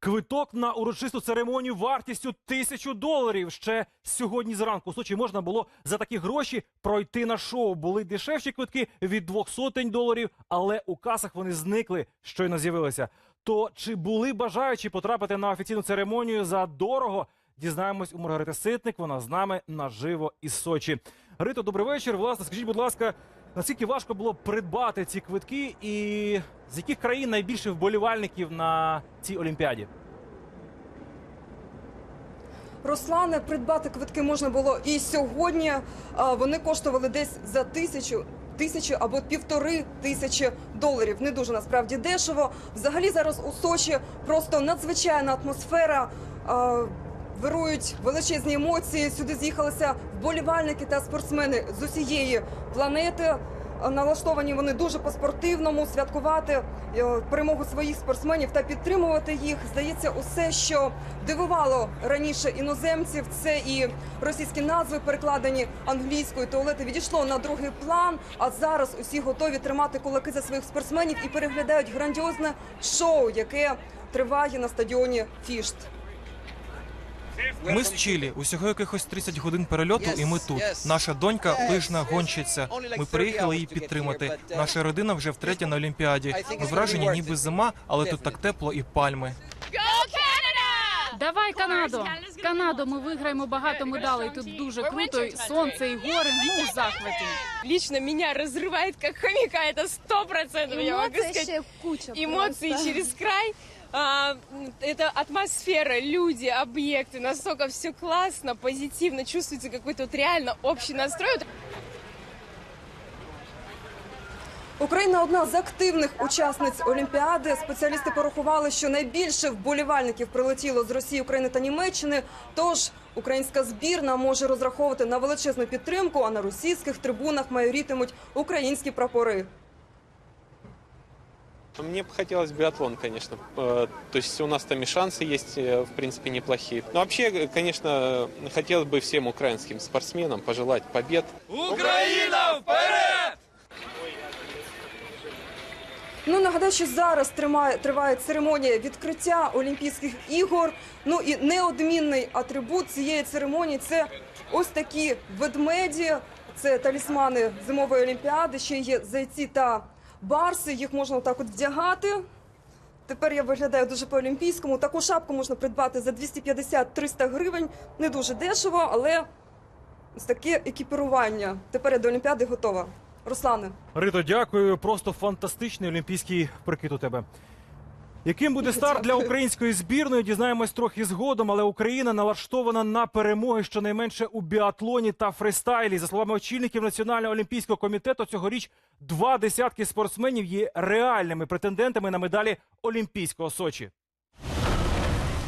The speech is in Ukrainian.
Квиток на урочисту церемонію вартістю тисячу доларів. Ще сьогодні зранку у Сочі можна було за такі гроші пройти на шоу. Були дешевші квитки від двох сотень доларів, але у касах вони зникли, щойно з'явилися. То чи були бажаючі потрапити на офіційну церемонію за дорого? Дізнаємось у Маргарити Ситник. Вона з нами наживо із Сочі. Рито, добрий вечір. Власне, скажіть, будь ласка, наскільки важко було придбати ці квитки, і з яких країн найбільше вболівальників на цій олімпіаді? Руслане, придбати квитки можна було і сьогодні. Вони коштували десь за тисячу. Тисячі або півтори тисячі доларів. Не дуже насправді дешево. Взагалі зараз у Сочі просто надзвичайна атмосфера. Вирують величезні емоції. Сюди з'їхалися вболівальники та спортсмени з усієї планети. Налаштовані вони дуже по-спортивному святкувати е, перемогу своїх спортсменів та підтримувати їх. Здається, усе, що дивувало раніше іноземців, це і російські назви перекладені англійською туалети відійшло на другий план. А зараз усі готові тримати кулаки за своїх спортсменів і переглядають грандіозне шоу, яке триває на стадіоні Фішт. Ми з Чилі. Усього якихось 30 годин перельоту, і ми тут. Наша донька лижна гонщиця. Ми приїхали її підтримати. Наша родина вже втретє на Олімпіаді. Ми вражені, ніби зима, але тут так тепло і пальми. Давай Канаду! Канаду, ми виграємо багато медалей. Тут дуже круто, і сонце і гори. Ми у захваті. лично меня разрывает как хомяка, это сто процентов, я могу Эмоций сказать. ще куча Эмоции просто. через край. А, м, это атмосфера, люди, объекты, настолько все классно, позитивно, чувствуется какой-то вот реально общий настрой. Вот Україна одна з активних учасниць Олімпіади. Спеціалісти порахували, що найбільше вболівальників прилетіло з Росії, України та Німеччини. Тож українська збірна може розраховувати на величезну підтримку, а на російських трибунах майорітимуть українські прапори. Мне бы хотелось биатлон, конечно. Э, То есть у нас там и шансы есть, э, в принципе, неплохие. Но вообще, э, конечно, хотелось бы всем украинским спортсменам пожелать побед. Ну нагадаю, що зараз тримає триває церемонія відкриття Олімпійських ігор. Ну і неодмінний атрибут цієї церемонії це ось такі ведмеді. Це талісмани зимової олімпіади. Ще є зайці та барси. Їх можна отак от вдягати. Тепер я виглядаю дуже по-олімпійському. Таку шапку можна придбати за 250-300 гривень. Не дуже дешево, але ось таке екіпірування. Тепер я до Олімпіади готова. Руслане. Рито, дякую. Просто фантастичний олімпійський прикид у тебе. Яким буде старт для української збірної? Дізнаємось трохи згодом, але Україна налаштована на перемоги щонайменше у біатлоні та фристайлі. За словами очільників Національного олімпійського комітету, цьогоріч два десятки спортсменів є реальними претендентами на медалі Олімпійського Сочі.